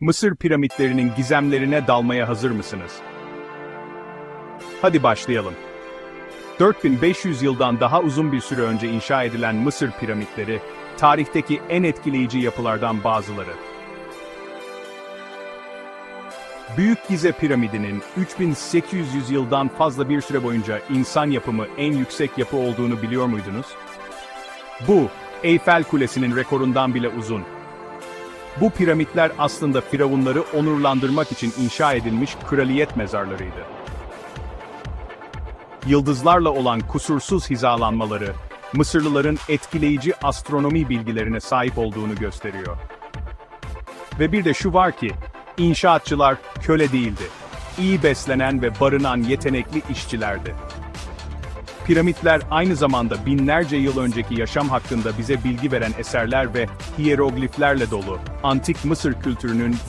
Mısır piramitlerinin gizemlerine dalmaya hazır mısınız? Hadi başlayalım. 4500 yıldan daha uzun bir süre önce inşa edilen Mısır piramitleri, tarihteki en etkileyici yapılardan bazıları. Büyük Gize piramidinin 3800 yıldan fazla bir süre boyunca insan yapımı en yüksek yapı olduğunu biliyor muydunuz? Bu, Eyfel Kulesi'nin rekorundan bile uzun. Bu piramitler aslında firavunları onurlandırmak için inşa edilmiş kraliyet mezarlarıydı. Yıldızlarla olan kusursuz hizalanmaları, Mısırlıların etkileyici astronomi bilgilerine sahip olduğunu gösteriyor. Ve bir de şu var ki, inşaatçılar köle değildi. İyi beslenen ve barınan yetenekli işçilerdi. Piramitler aynı zamanda binlerce yıl önceki yaşam hakkında bize bilgi veren eserler ve hiyerogliflerle dolu, antik Mısır kültürünün